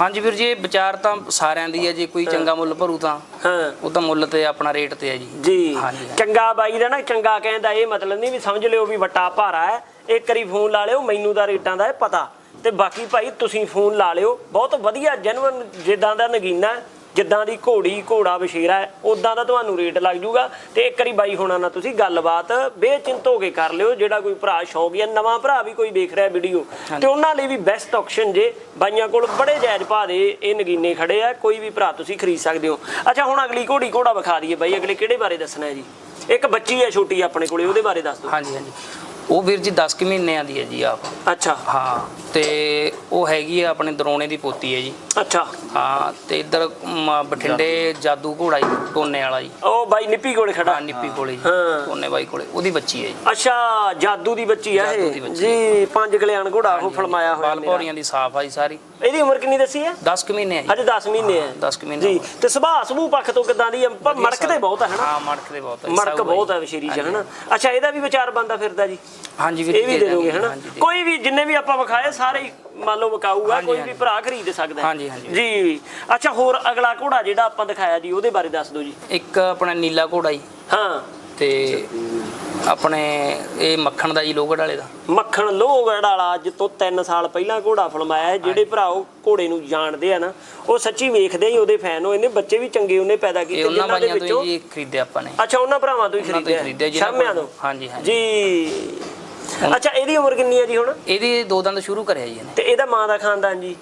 ਹਾਂਜੀ ਵੀਰ ਜੀ ਇਹ ਵਿਚਾਰ ਤਾਂ ਸਾਰਿਆਂ ਦੀ ਹੈ ਜੇ ਕੋਈ ਚੰਗਾ ਮੁੱਲ ਭਰੂ ਤਾਂ ਹਾਂ। ਉਹ ਤਾਂ ਮੁੱਲ ਤੇ ਆਪਣਾ ਰੇਟ ਤੇ ਹੈ ਜੀ। ਜੀ। ਚੰਗਾ ਬਾਈ ਦਾ ਨਾ ਚੰਗਾ ਕਹਿੰਦਾ ਇਹ ਮਤਲਬ ਨਹੀਂ ਵੀ ਸਮਝ ਲਿਓ ਵੀ ਵੱਟਾ ਭਾਰਾ ਹੈ। ਇੱਕ ਵਾਰੀ ਫੋਨ ਲਾ ਲਿਓ ਮੈਨੂੰ ਦਾ ਰੇਟਾਂ ਦਾ ਇਹ ਪਤਾ। ਤੇ ਬਾਕੀ ਭਾਈ ਤੁਸੀਂ ਫੋਨ ਲਾ ਲਿਓ। ਬਹੁਤ ਵਧੀਆ ਜੈਨੂਇਨ ਜਿੱਦਾਂ ਦਾ ਨਗੀਨਾ ਜਿੱਦਾਂ ਦੀ ਘੋੜੀ ਘੋੜਾ ਬਸ਼ੇਰਾ ਹੈ ਉਦਾਂ ਦਾ ਤੁਹਾਨੂੰ ਰੇਟ ਲੱਗ ਜੂਗਾ ਤੇ ਇੱਕ ਵਾਰੀ ਬਾਈ ਹੋਣਾ ਨਾਲ ਤੁਸੀਂ ਗੱਲਬਾਤ ਬੇਚਿੰਤ ਹੋ ਕੇ ਕਰ ਲਿਓ ਜਿਹੜਾ ਕੋਈ ਭਰਾ ਸ਼ੌਕੀਆ ਨਵਾਂ ਭਰਾ ਵੀ ਕੋਈ ਦੇਖ ਰਿਹਾ ਵੀਡੀਓ ਤੇ ਉਹਨਾਂ ਲਈ ਵੀ ਬੈਸਟ ਆਪਸ਼ਨ ਜੇ ਬਾਈਆਂ ਕੋਲ ਬੜੇ ਜਾਇਜ਼ ਭਾਅ ਦੇ ਇਹ ਨਗੀਨੇ ਖੜੇ ਆ ਕੋਈ ਵੀ ਭਰਾ ਤੁਸੀਂ ਖਰੀਦ ਸਕਦੇ ਹੋ। ਅੱਛਾ ਹੁਣ ਅਗਲੀ ਘੋੜੀ ਘੋੜਾ ਵਿਖਾ ਦਈਏ ਬਾਈ ਅਗਲੇ ਕਿਹੜੇ ਬਾਰੇ ਦੱਸਣਾ ਹੈ ਜੀ? ਇੱਕ ਬੱਚੀ ਹੈ ਛੋਟੀ ਆਪਣੇ ਕੋਲੇ ਉਹਦੇ ਬਾਰੇ ਦੱਸ ਦਿਓ। ਹਾਂਜੀ ਹਾਂਜੀ। ਉਹ ਵੀਰ ਜੀ 10 ਕੁ ਮਹੀਨਿਆਂ ਦੀ ਹੈ ਜੀ ਆਪ। ਅੱਛਾ। ਹਾਂ ਤੇ ਉਹ ਹੈਗੀ ਆ ਆਪਣੇ ਦਰੋਣੇ ਦੀ ਪੋਤੀ ਹੈ ਜੀ। ਅੱਛਾ। ਹਾਂ ਤੇ ਇੱਧਰ ਮ, ਬਠਿੰਡੇ ਜਾਦੂ। ਘੋੜਾ ਜੀ ਟੋਨੇ ਵਾਲਾ ਜੀ। ਉਹ ਬਾਈ ਨਿੱਪੀ ਕੋਲੇ ਖੜਾ। ਹਾਂ ਨਿੱਪੀ ਕੋਲੇ ਜੀ ਹਾਂ। ਟੋਨੇ ਬਾਈ ਕੋਲੇ ਉਹਦੀ ਬੱਚੀ ਹੈ ਜੀ। ਅੱਛਾ ਜਾਦੂ ਦੀ ਬੱਚੀ ਆ ਜਾਦੂ ਦੀ ਇਹ ਬੱਚੀ। ਜੀ ਪੰਜ ਕਲਿਆਣ ਘੋੜਾ ਉਹ ਫਲਮਾਇਆ ਹੋਇਆ ਬਾਲ ਮੇਰਾ। ਭੌਰੀਆਂ ਦੀ ਸਾਫ਼ ਆ ਜੀ ਸਾਰੀ। ਇਹਦੀ ਉਮਰ ਕਿੰਨੀ ਦੱਸੀ ਹੈ? 10 ਕੁ ਮਹੀਨੇ ਹੈ ਜੀ। ਅਜੇ 10 ਮਹੀਨੇ ਹੈ 10 ਕੁ ਮਹੀਨੇ ਜੀ ਤੇ ਸੁਭਾਅ ਸੁਭੂ ਪੱਖ ਤੋਂ ਕਿਦਾਂ ਦੀ ਪਰ ਮੜਕਦੇ ਬਹੁਤ ਹੈ ਹਨਾ? ਹਾਂ ਮੜਕਦੇ ਬਹੁਤ ਹੈ ਜੀ, ਮੜਕ ਸਾਊ ਬਹੁਤ ਜੀ। ਹੈ ਵਸ਼ੀਰੀ ਚ ਹਾਂਜੀ, ਹਨਾ? ਅੱਛਾ ਇਹਦਾ ਵੀ ਵਿਚਾਰ ਬੰਦਾ ਫਿਰਦਾ ਜੀ? ਹਾਂਜੀ ਵੀਰ ਇਹ ਵੀ ਦੇ ਦੋਗੇ ਹਨਾ ਹਾਂਜੀ, ਦੇ- ਕੋਈ ਵੀ ਜਿੰਨੇ ਵੀ ਆਪਾਂ ਵਿਖਾਏ ਸਾਰੇ ਹੀ ਮੰਨ ਲਓ ਵਿਕਾਊਗਾ ਹਾਂਜੀ, ਕੋਈ ਵੀ ਹਾਂਜੀ। ਭਰਾ ਖਰੀਦ ਸਕਦਾ ਹੈ। ਹਾਂਜੀ, ਹਾਂਜੀ। ਜੀ ਅੱਛਾ ਹੋਰ ਅਗਲਾ ਘੋੜਾ ਜਿਹੜਾ ਆਪਾਂ ਦਿਖਾਇਆ ਜੀ ਉਹਦੇ ਬਾਰੇ ਦੱਸ ਦਿਓ ਜੀ ਇੱਕ ਆਪਣਾ ਨੀਲਾ ਘੋੜਾ ਜੀ ਹਾਂ ਤੇ ਆਪਣੇ ਇਹ ਮੱਖਣ ਦਾ ਜੀ ਲੋਗੜ ਵਾਲੇ ਦਾ? ਮੱਖਣ ਲੋਹਗੜ ਵਾਲਾ ਅੱਜ ਤੋਂ 3 ਸਾਲ ਪਹਿਲਾਂ ਘੋੜਾ ਫਲਮਾਇਆ ਹੈ ਜਿਹੜੇ ਭਰਾ ਉਹ ਘੋੜੇ ਨੂੰ ਜਾਣਦੇ ਆ ਨਾ ਉਹ ਸੱਚੀ ਵੇਖਦੇ ਹੀ ਉਹਦੇ ਫੈਨ ਹੋਏ ਨੇ ਬੱਚੇ ਵੀ ਚੰਗੇ ਉਹਨੇ ਪੈਦਾ ਇਹ ਕੀਤੇ ਉਹਨਾਂ ਬਾਈਆਂ ਤੋਂ ਵਿੱਚੋਂ ਹੀ ਜੀ ਖਰੀਦਿਆ ਆਪਾਂ ਨੇ। ਅੱਛਾ ਉਹਨਾਂ ਭਰਾਵਾਂ ਤੋਂ ਹੀ ਉਹਨਾਂ ਤੋਂ ਹੀ ਖਰੀਦਿਆ ਕੋਲ- ਤੋਂ? ਹਾਂਜੀ, ਹਾਂਜੀ। ਜੀ। ਅੱਛਾ ਇਹਦੀ ਉਮਰ ਕਿੰਨੀ ਹੈ ਜੀ ਹੁਣ? ਇਹਦੀ ਦੋ ਦੰਦ ਸ਼ੁਰੂ ਕਰਿਆ ਜੀ ਇਹਨੇ। ਤੇ ਇਹਦਾ ਮਾਂ ਦਾ ਖਾਨਦਾਨ ਜੀ?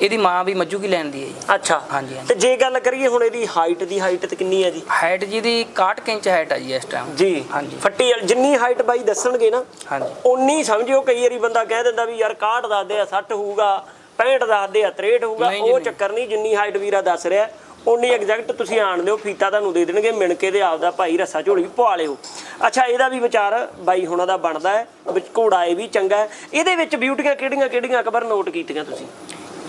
ਇਹਦੀ ਮਾਂ ਵੀ ਮੱਜੂ ਕੀ ਲੈਣ ਦੀ ਹੈ ਜੀ। ਅੱਛਾ। ਹਾਂਜੀ, ਹਾਂਜੀ। ਤੇ ਜੇ ਗੱਲ ਕਰੀਏ ਹੁਣ ਇਹਦੀ ਹਾਈਟ ਦੀ ਹਾਈਟ ਤੇ ਕਿੰਨੀ ਹੈ ਜੀ? ਹਾਈਟ ਜੀ ਦੀ 61 ਇੰਚ ਹਾਈਟ ਆ ਜੀ ਇਸ ਟਾਈਮ ਜੀ। ਹਾਂਜੀ। ਫੱਟੀ ਵਾਲੀ- ਜਿੰਨੀ ਹਾਈਟ ਬਾਈ ਦੱਸਣਗੇ ਨਾ ਹਾਂਜੀ। ਉਨੀ ਸਮਝਿਓ ਕਈ ਵਾਰੀ ਬੰਦਾ ਕਹਿ ਦਿੰਦਾ ਵੀ ਯਾਰ 61 ਦੱਸਦੇ ਆ 60 ਹੋਊਗਾ 65 ਦੱਸਦੇ ਆ 63 ਹੋਊਗਾ ਨਹੀਂ ਜੀ, ਉਹ ਨਹੀਂ। ਚੱਕਰ ਨਹੀਂ ਜਿੰਨੀ ਹਾਈਟ ਵੀਰਾ ਦੱਸ ਰਿਹਾ। ਉਨੀ ਐਗਜ਼ੈਕਟ ਤੁਸੀਂ ਆਣ ਦਿਓ ਫੀਤਾ ਤੁਹਾਨੂੰ ਦੇ ਦੇਣਗੇ ਮਿਣ ਕੇ ਤੇ ਆਪਦਾ ਭਾਈ ਰੱਸਾ ਝੋਲੀ ਪਵਾ ਲਿਓ। ਅੱਛਾ ਇਹਦਾ ਵੀ ਵਿਚਾਰ ਬਾਈ ਹੁਣਾਂ ਦਾ ਬਣਦਾ ਹੈ ਵਿੱਚ ਘੋੜਾ ਇਹ ਵੀ ਚੰਗਾ ਹੈ। ਇਹਦੇ ਵਿੱਚ ਬਿਊਟੀਆਂ ਕਿਹੜੀਆਂ ਕਿਹੜੀਆਂ ਅਕਬਰ ਨੋਟ ਕੀਤੀਆਂ ਤੁਸੀਂ?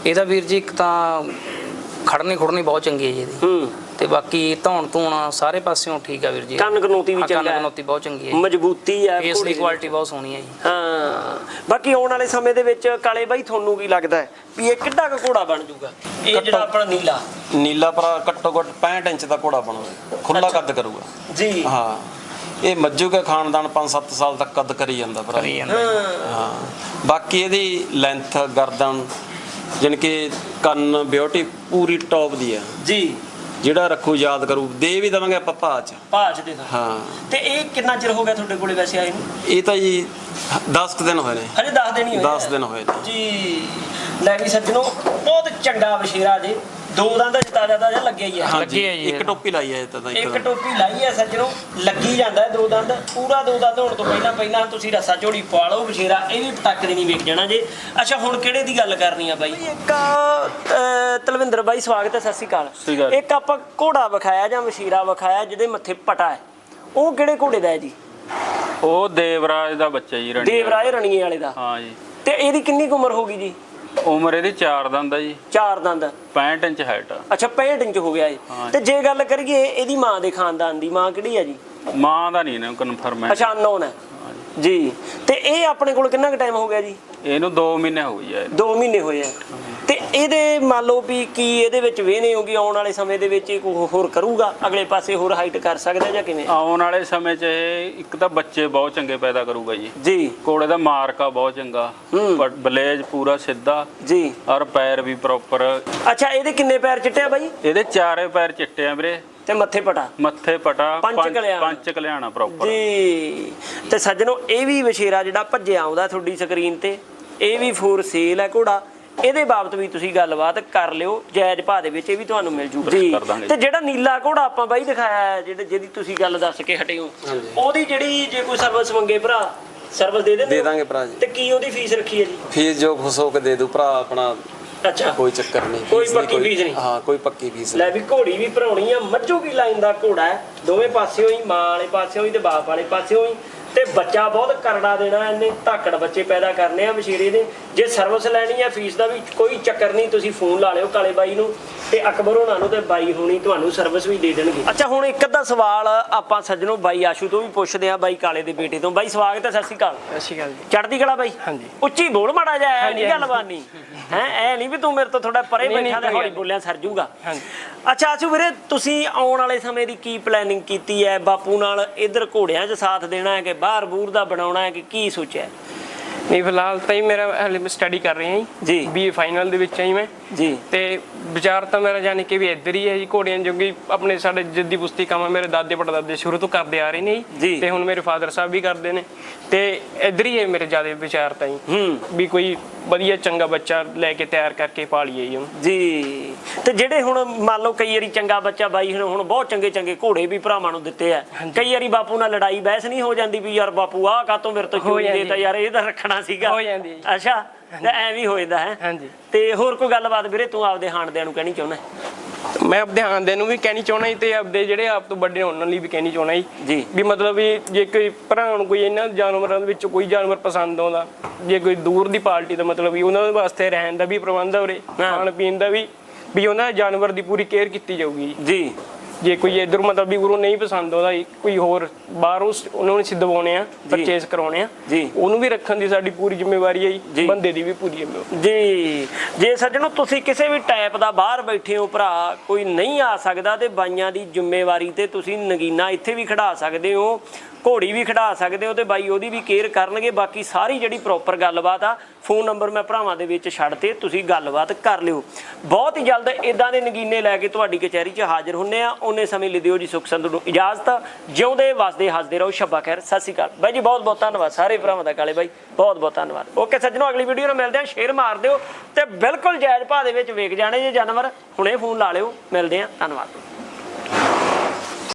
ਇਹਦਾ ਵੀਰ ਜੀ ਇੱਕ ਤਾਂ ਖੜਨੀ ਖੁੜਨੀ ਬਹੁਤ ਚੰਗੀ ਹੈ ਜੀ ਇਹਦੀ। ਹੂੰ। ਤੇ ਬਾਕੀ ਧੌਣ ਧੂਣ ਸਾਰੇ ਪਾਸਿਓਂ ਠੀਕ ਆ ਵੀਰ ਜੀ। ਕੰਨ ਕਨੋਤੀ ਵੀ ਹਾਂ, ਚੰਗਾ। ਕੰਨ ਹੈ। ਕਨੋਤੀ ਬਹੁਤ ਚੰਗੀ ਹੈ ਜੀ। ਮਜ਼ਬੂਤੀ ਹੈ ਘੋੜੇ ਦੀ ਦੀ। ਕੁਆਲਿਟੀ ਬਹੁਤ ਸੋਹਣੀ ਹੈ ਜੀ। ਹਾਂ। ਬਾਕੀ ਆਉਣ ਵਾਲੇ ਸਮੇਂ ਦੇ ਵਿੱਚ ਕਾਲੇ ਬਾਈ ਤੁਹਾਨੂੰ ਕੀ ਲੱਗਦਾ ਹੈ ਵੀ ਇਹ ਕਿੱਡਾ ਕੁ ਘੋੜਾ ਬਣ ਜਾਊਗਾ? ਇਹ ਜਿਹੜਾ ਆਪਣਾ ਨੀਲਾ। ਨੀਲਾ ਭਰਾ ਘੱਟੋ ਘੱਟ 65 ਇੰਚ ਦਾ ਘੋੜਾ ਬਣੂ। ਖੁੱਲਾ ਕੱਦ ਕਰੂਗਾ। ਜੀ। ਹਾਂ। ਇਹ ਮੱਜੂ ਕੇ ਖਾਨਦਾਨ 5-7 ਸਾਲ ਤੱਕ ਕੱਦ ਕਰੀ ਜਾਂਦਾ ਭਰਾ। ਕਰੀ ਜਾਂਦਾ ਜੀ। ਹਾਂ। ਬਾਕੀ ਇਹਦੀ ਲੈਂਥ ਗਰਦਨ ਜਾਣੀ ਕਿ ਕੰਨ ਬਿਊਟੀ ਪੂਰੀ ਟੌਪ ਦੀ ਆ। ਜੀ। ਜਿਹੜਾ ਰੱਖੂ ਯਾਦ ਕਰੂ ਦੇ ਵੀ ਦਵਾਂਗੇ ਆਪਾਂ ਭਾਅ ਚ। ਭਾਜ ਦੇ ਨਾਲ। ਹਾਂ। ਤੇ ਇਹ ਕਿੰਨਾ ਚਿਰ ਹੋ ਗਿਆ ਤੁਹਾਡੇ ਕੋਲੇ ਵੈਸੇ ਆਏ ਨੂੰ? ਇਹ ਤਾਂ ਜੀ 10 ਦਿਨ ਹੋਏ ਨੇ। ਹਜੇ 10 ਦਿਨ ਹੀ ਹੋਏ 10 ਦਿਨ ਹੋਏ ਨੇ। ਜੀ। ਲੈ ਵੀ ਸੱਜਣੋ ਬਹੁਤ ਚੰਗਾ ਬਸ਼ੀਰਾ ਜੀ। ਦੋ ਦੰਦ ਤਾਜ਼ਾ ਤਾਜ਼ਾ ਲੱਗਿਆ ਹੀ ਹੈ ਲੱਗੇ ਆ ਜੀ। ਇੱਕ ਟੋਪੀ ਲਾਈ ਹੈ ਤਾਂ ਇੱਕ। ਇੱਕ ਟੋਪੀ ਲਾਈ ਹੈ ਸੱਜਣੋ ਲੱਗੀ ਜਾਂਦਾ ਹੈ ਦੋ ਦੰਦ। ਪੂਰਾ ਦੋ ਦੰਦ ਹੋਣ ਤੋਂ ਪਹਿਲਾਂ ਪਹਿਲਾਂ ਤੁਸੀਂ ਰੱਸਾ ਝੋੜੀ ਪਾ ਲਓ ਬਸ਼ੀਰਾ ਇਹ ਵੀ ਪਟਕ ਦੇ ਨਹੀਂ ਵੇਖ ਜਾਣਾ ਜੇ। ਅੱਛਾ ਹੁਣ ਕਿਹੜੇ ਦੀ ਗੱਲ ਕਰਨੀ ਆ ਬਾਈ? ਇੱਕ ਤਲਵਿੰਦਰ ਬਾਈ ਸਵਾਗਤ ਹੈ ਸਤਿ ਸ਼੍ਰੀ ਅਕਾਲ। ਸ਼੍ਰੀ ਅਕਾਲ। ਇੱਕ ਆਪਾਂ ਘੋੜਾ ਵਿਖਾਇਆ ਜਾਂ ਬਸ਼ੀਰਾ ਵਿਖਾਇਆ ਜਿਹਦੇ ਮੱਥੇ ਪਟਾ ਹੈ। ਉਹ ਕਿਹੜੇ ਘੋੜੇ ਦਾ ਹੈ ਜੀ? ਉਹ ਦੇਵਰਾਜ ਦਾ ਬੱਚਾ ਜੀ ਰਣੀ ਦੇਵਰਾਏ ਰਣੀਏ ਵਾਲੇ ਦਾ। ਹਾਂ ਜੀ। ਤੇ ਇਹਦੀ ਕਿੰਨੀ ਕੁ ਉਮਰ ਹੋਗੀ ਜੀ? ਉਮਰ ਇਹਦੀ 4 ਦੰਦ ਆ ਜੀ। ਚਾਰ ਦੰਦ। 65 ਇੰਚ ਹਾਈਟ ਆ। ਅੱਛਾ 65 ਇੰਚ ਹੋ ਗਿਆ ਹਾਂ। ਤੇ ਜੇ। ਗੱਲ ਕਰੀਏ ਇਹਦੀ ਮਾਂ ਦੇ ਖਾਨਦਾਨ ਦੀ ਮਾਂ ਕਿਹੜੀ ਹੈ ਜੀ? ਮਾਂ ਦਾ ਨਹੀਂ ਨਾ ਕਨਫਰਮ ਹੈ। ਅੱਛਾ ਅਨਨੋਨ ਹੈ ਜੀ। ਤੇ ਇਹ ਆਪਣੇ ਕੋਲ ਕਿੰਨਾ ਕੁ ਟਾਈਮ ਹੋ ਗਿਆ ਜੀ? ਇਹਨੂੰ 2 ਮਹੀਨੇ ਹੋ ਗਏ ਆ। 2 ਮਹੀਨੇ ਹੋਏ ਆ। ਤੇ ਇਹਦੇ ਮੰਨ ਲਓ ਵੀ ਕੀ ਇਹਦੇ ਵਿੱਚ ਵੇਹਨੇ ਹੋਗੀ ਆਉਣ ਵਾਲੇ ਸਮੇਂ ਦੇ ਵਿੱਚ ਇਹ ਕੋਈ ਹੋਰ ਕਰੂਗਾ? ਅਗਲੇ ਪਾਸੇ ਹੋਰ ਹਾਈਟ ਕਰ ਸਕਦਾ ਜਾਂ ਕਿਵੇਂ? ਆਉਣ ਵਾਲੇ ਸਮੇਂ 'ਚ ਇਹ ਇੱਕ ਤਾਂ ਬੱਚੇ ਬਹੁਤ ਚੰਗੇ ਪੈਦਾ ਕਰੂਗਾ ਜੀ। ਜੀ। ਘੋੜੇ ਦਾ ਮਾਰਕਾ ਬਹੁਤ ਚੰਗਾ। ਪਰ ਬਲੇਜ ਪੂਰਾ ਸਿੱਧਾ। ਜੀ। ਔਰ ਪੈਰ ਵੀ ਪ੍ਰੋਪਰ ਅੱਛਾ ਇਹਦੇ ਕਿੰਨੇ ਪੈਰ ਚਿੱਟੇ ਆ ਬਾਈ? ਇਹਦੇ ਚਾਰੇ ਪੈਰ ਚਿੱਟੇ ਆ ਵੀਰੇ। ਤੇ ਮੱਥੇ ਪਟਾ? ਮੱਥੇ ਪਟਾ ਪੰਜ ਕਲਿਆਣ। ਪੰਜ ਕਲਿਆਣਾ ਪ੍ਰੋਪਰ ਜੀ। ਤੇ ਸੱਜਣੋ ਇਹ ਵੀ ਵਿਸ਼ੇਰਾ ਜਿਹੜਾ ਭੱਜਿਆ ਆਉਂਦਾ ਤੁਹਾਡੀ ਸਕਰੀਨ ਤੇ। ਇਹ ਵੀ ਫੋਰ ਸੇਲ ਹੈ ਘੋੜਾ। ਇਹਦੇ ਬਾਬਤ ਵੀ ਤੁਸੀਂ ਗੱਲਬਾਤ ਕਰ ਲਿਓ ਜਾਇਜ਼ ਭਾਅ ਦੇ ਵਿੱਚ ਇਹ ਵੀ ਤੁਹਾਨੂੰ ਮਿਲ ਜੂਗਾ। ਜੀ। ਤੇ ਜਿਹੜਾ ਨੀਲਾ ਘੋੜਾ ਆਪਾਂ ਬਾਈ ਦਿਖਾਇਆ ਹੈ ਜਿਹੜੇ ਜਿਹਦੀ ਤੁਸੀਂ ਗੱਲ ਦੱਸ ਕੇ ਹਟੇ ਹੋ ਉਹਦੀ ਜਿਹੜੀ ਜੇ ਕੋਈ ਸਰਵਿਸ ਮੰਗੇ ਭਰਾ ਸਰਵਿਸ ਦੇ ਦੇ? ਦਾਂਗੇ ਭਰਾ ਜੀ। ਤੇ ਕੀ ਉਹਦੀ ਫੀਸ ਰੱਖੀ ਹੈ ਜੀ? ਫੀਸ ਜੋ ਖੁਸ਼ ਹੋ ਕੇ ਦੇ ਦੂ ਭਰਾ ਆਪਣਾ ਅੱਛਾ। ਕੋਈ ਚੱਕਰ ਨਹੀਂ ਕੋਈ ਦੀ ਪੱਕੀ ਫੀਸ ਨਹੀਂ। ਹਾਂ ਕੋਈ ਪੱਕੀ ਫੀਸ ਲੈ ਵੀ ਘੋੜੀ ਵੀ ਭਰਾਉਣੀ ਆ ਮੱਝੂ ਕੀ ਲਾਈਨ ਦਾ ਘੋੜਾ ਹੈ? ਦੋਵੇਂ ਪਾਸਿਓਂ ਹੀ ਮਾਂ ਵਾਲੇ ਪਾਸਿਓਂ ਹੀ ਤੇ ਬਾਪ ਵਾਲੇ ਪਾਸਿਓਂ ਹੀ। ਤੇ ਬੱਚਾ ਬਹੁਤ ਕਰੜਾ ਦੇਣਾ ਇਹਨੇ ਧਾਕੜ ਬੱਚੇ ਪੈਦਾ ਕਰਨੇ ਆ ਬਸ਼ੀਰੇ ਦੇ। ਜੇ ਸਰਵਿਸ ਲੈਣੀ ਆ ਫੀਸ ਦਾ ਵੀ ਕੋਈ ਚੱਕਰ ਨਹੀਂ ਤੁਸੀਂ ਫੋਨ ਲਾ ਲਿਓ ਕਾਲੇ ਬਾਈ ਨੂੰ ਤੇ ਅਕਬਰ ਹੋਣਾ ਨੂੰ ਤੇ ਬਾਈ ਹੋਣੀ ਤੁਹਾਨੂੰ ਸਰਵਿਸ ਵੀ ਦੇ ਦੇਣਗੇ। ਅੱਛਾ ਹੁਣ ਇੱਕ ਅੱਧਾ ਸਵਾਲ ਆਪਾਂ ਸੱਜਣੋ ਬਾਈ ਆਸ਼ੂ ਤੋਂ ਵੀ ਪੁੱਛਦੇ ਆ ਬਾਈ ਕਾਲੇ ਦੇ ਬੇਟੇ ਤੋਂ। ਬਾਈ ਸਵਾਗਤ ਹੈ ਸਤਿ ਸ਼੍ਰੀ ਅਕਾਲ। ਸਤਿ ਸ਼੍ਰੀ ਅਕਾਲ ਜੀ। ਚੜਦੀ ਕਲਾ ਬਾਈ? ਹਾਂਜੀ। ਉੱਚੀ ਬੋਲ ਮਾੜਾ ਜਾ ਐ ਨਹੀਂ ਗੱਲਬਾਤ ਨਹੀਂ ਹੈ ਐ ਨਹੀਂ ਵੀ ਤੂੰ ਮੇਰੇ ਤੋਂ ਥੋੜਾ ਪਰੇ ਬੈਠਾ ਤੇ ਹੌਲੀ ਬੋਲਿਆ ਸਰ ਜੂਗਾ। ਹਾਂਜੀ। ਅੱਛਾ ਆਸ਼ੂ ਵੀਰੇ ਤੁਸੀਂ ਆਉਣ ਵਾਲੇ ਸਮੇਂ ਦੀ ਕੀ ਪਲੈਨਿੰਗ ਕੀਤੀ ਹੈ? ਬਾਪੂ ਨਾਲ ਇਧਰ ਘੋੜਿਆਂ 'ਚ ਸਾਥ ਦੇਣਾ ਹੈ ਕਿ ਬਾਹਰ ਬੂਰ ਦਾ ਬਣਾਉਣਾ ਹੈ ਕਿ ਕੀ ਸੋਚਿਆ ਹੈ? ਨਹੀਂ ਫਿਲਹਾਲ ਤਾਂ ਹੀ ਮੇਰਾ ਹਲੇ ਮੈਂ ਸਟੱਡੀ ਕਰ ਰਿਹਾ ਜੀ। ਜੀ ਬੀਏ ਫਾਈਨਲ ਦੇ ਵਿੱਚ ਹਾਂ ਮੈਂ ਜੀ। ਤੇ ਵਿਚਾਰ ਤਾਂ ਮੇਰਾ ਜਾਨੀ ਕਿ ਵੀ ਇੱਧਰ ਹੀ ਹੈ ਜੀ ਘੋੜੀਆਂ ਜੋਗੀ ਆਪਣੇ ਸਾਡੇ ਜੱਦੀ ਪੁਸਤੀ ਕੰਮ ਮੇਰੇ ਦਾਦੇ ਪੜਦਾਦੇ ਸ਼ੁਰੂ ਤੋਂ ਕਰਦੇ ਆ ਰਹੇ ਨੇ ਜੀ। ਤੇ ਹੁਣ ਮੇਰੇ ਫਾਦਰ ਸਾਹਿਬ ਵੀ ਕਰਦੇ ਨੇ। ਤੇ ਇੱਧਰ ਹੀ ਹੈ ਮੇਰੇ ਜ਼ਿਆਦਾ ਵਿਚਾਰ ਤਾਂ ਜੀ। ਹੂੰ। ਵੀ ਕੋਈ ਵਧੀਆ ਚੰਗਾ ਬੱਚਾ ਲੈ ਕੇ ਤਿਆਰ ਕਰਕੇ ਪਾਲੀਏ ਜੀ ਜੀ। ਤੇ ਜਿਹੜੇ ਹੁਣ ਮੰਨ ਲਓ ਕਈ ਵਾਰੀ ਚੰਗਾ ਬੱਚਾ ਬਾਈ ਹੁਣ ਹੁਣ ਬਹੁਤ ਚੰਗੇ ਚੰਗੇ ਘੋੜੇ ਵੀ ਭਰਾਵਾਂ ਨੂੰ ਦਿੱਤੇ ਆ। ਕਈ ਵਾਰੀ ਬਾਪੂ ਨਾਲ ਲੜਾਈ ਬਹਿਸ ਨਹੀਂ ਹੋ ਜਾਂਦੀ ਵੀ ਯਾਰ ਬਾਪੂ ਆਹ ਕਾਤੋਂ ਮੇਰੇ ਤੋਂ ਚੋਰੀ ਦੇਤਾ ਯਾਰ ਇਹ ਤਾਂ ਰੱਖਣਾ ਸੀਗਾ। ਹੋ ਜਾਂਦੀ। ਅੱਛਾ। ਤੇ ਐ ਵੀ ਹੋ ਜਾਂਦਾ ਹੈ। ਹਾਂਜੀ। ਤੇ ਹੋਰ ਕੋਈ ਗੱਲਬਾਤ ਵੀਰੇ ਤੂੰ ਆਪਦੇ ਹਾਣਦਿਆਂ ਨੂੰ ਕਹਿਣੀ ਚਾਹੁੰਦਾ ਮੈਂ ਆਪਦੇ ਆਂਦੇ ਨੂੰ ਵੀ ਕਹਿਣੀ ਚਾਹਣਾ ਜੀ ਤੇ ਆਪਦੇ ਜਿਹੜੇ ਆਪ ਤੋਂ ਵੱਡੇ ਉਹਨਾਂ ਲਈ ਵੀ ਕਹਿਣੀ ਚਾਹਣਾ ਜੀ। ਵੀ ਮਤਲਬ ਵੀ ਜੇ ਕੋਈ ਭਰਾ ਨੂੰ ਕੋਈ ਇਹਨਾਂ ਜਾਨਵਰਾਂ ਦੇ ਵਿੱਚੋਂ ਕੋਈ ਜਾਨਵਰ ਪਸੰਦ ਆਉਂਦਾ ਜੇ ਕੋਈ ਦੂਰ ਦੀ ਪਾਰਟੀ ਦਾ ਮਤਲਬ ਵੀ ਉਹਨਾਂ ਦੇ ਵਾਸਤੇ ਰਹਿਣ ਦਾ ਵੀ ਪ੍ਰਬੰਧ ਹੈ ਉਰੇ ਖਾਣ ਪੀਣ ਦਾ ਵੀ ਵੀ ਉਹਨਾਂ ਜਾਨਵਰ ਦੀ ਪੂਰੀ ਕੇਅਰ ਕੀਤੀ ਜਾਊਗੀ ਜੀ। ਜੀ ਕੋਈ ਇਧਰ ਮਤਲਬ ਵੀ ਉਰੋਂ ਨਹੀਂ ਪਸੰਦ ਜੀ, ਕੋਈ ਹੋਰ ਬਾਹਰੋਂ ਉਹਨਾਂ ਨੂੰ ਸਿੱਧਵਾਉਣੇ ਆ ਪਰਚੇਸ ਕਰਾਉਣੇ ਆ। ਉਹਨੂੰ ਵੀ ਰੱਖਣ ਦੀ ਸਾਡੀ ਪੂਰੀ ਜ਼ਿੰਮੇਵਾਰੀ ਹੈ ਜੀ। ਜੀ ਬੰਦੇ ਦੀ ਵੀ ਪੂਰੀ ਜ਼ਿੰਮੇਵਾਰੀ ਜੀ ਜੇ ਸੱਜਣੋ ਤੁਸੀਂ ਕਿਸੇ ਵੀ ਟਾਈਪ ਦਾ ਬਾਹਰ ਬੈਠੇ ਹੋ ਭਰਾ ਕੋਈ ਨਹੀਂ ਆ ਸਕਦਾ ਤੇ ਬਾਈਆਂ ਦੀ ਜ਼ਿੰਮੇਵਾਰੀ ਤੇ ਤੁਸੀਂ ਨਗੀਨਾ ਇੱਥੇ ਵੀ ਖੜਾ ਸਕਦੇ ਹੋ ਘੋੜੀ ਵੀ ਖਿਡਾ ਸਕਦੇ ਹੋ ਤੇ ਬਾਈ ਉਹਦੀ ਵੀ ਕੇਅਰ ਕਰਨਗੇ। ਬਾਕੀ ਸਾਰੀ ਜਿਹੜੀ ਪ੍ਰੋਪਰ ਗੱਲਬਾਤ ਆ ਫੋਨ ਨੰਬਰ ਮੈਂ ਭਰਾਵਾਂ ਦੇ ਵਿੱਚ ਛੱਡ ਤੇ ਤੁਸੀਂ ਗੱਲਬਾਤ ਕਰ ਲਿਓ। ਬਹੁਤ ਹੀ ਜਲਦ ਇਦਾਂ ਦੇ ਨਗੀਨੇ ਲੈ ਕੇ ਤੁਹਾਡੀ ਕਚਹਿਰੀ 'ਚ ਹਾਜ਼ਰ ਹੁੰਨੇ ਆ। ਉਹਨੇ ਸਮੇਂ ਲਈ ਦਿਓ ਜੀ ਸੁਖ ਸੰਧੂ ਨੂੰ ਇਜਾਜ਼ਤ। ਜਿਉਂਦੇ, ਵਸਦੇ, ਹੱਸਦੇ ਰਹੋ। ਸ਼ੱਬਾ ਖੈਰ। ਸਤਿ ਸ਼੍ਰੀ ਅਕਾਲ। ਬਾਈ ਜੀ, ਬਹੁਤ ਬਹੁਤ ਧੰਨਵਾਦ। ਸਾਰੇ ਭਰਾਵਾਂ ਦਾ ਕਾਲੇ ਬਾਈ, ਬਹੁਤ ਬਹੁਤ ਧੰਨਵਾਦ। ਓਕੇ ਸੱਜਣੋ, ਅਗਲੀ ਵੀਡੀਓ ਨਾਲ ਮਿਲਦੇ ਆ ਸ਼ੇਅਰ ਮਾਰ ਦਿਓ ਤੇ ਬਿਲਕੁਲ ਜਾਇਜ਼ ਭਾਅ ਦੇ ਵਿੱਚ ਵੇਖ ਜਾਣੇ ਜੇ ਜਾਨਵਰ। ਹੁਣੇ ਫੋਨ ਲਾ ਲਿਓ। ਮਿਲਦੇ ਆ ਧੰਨਵਾਦ।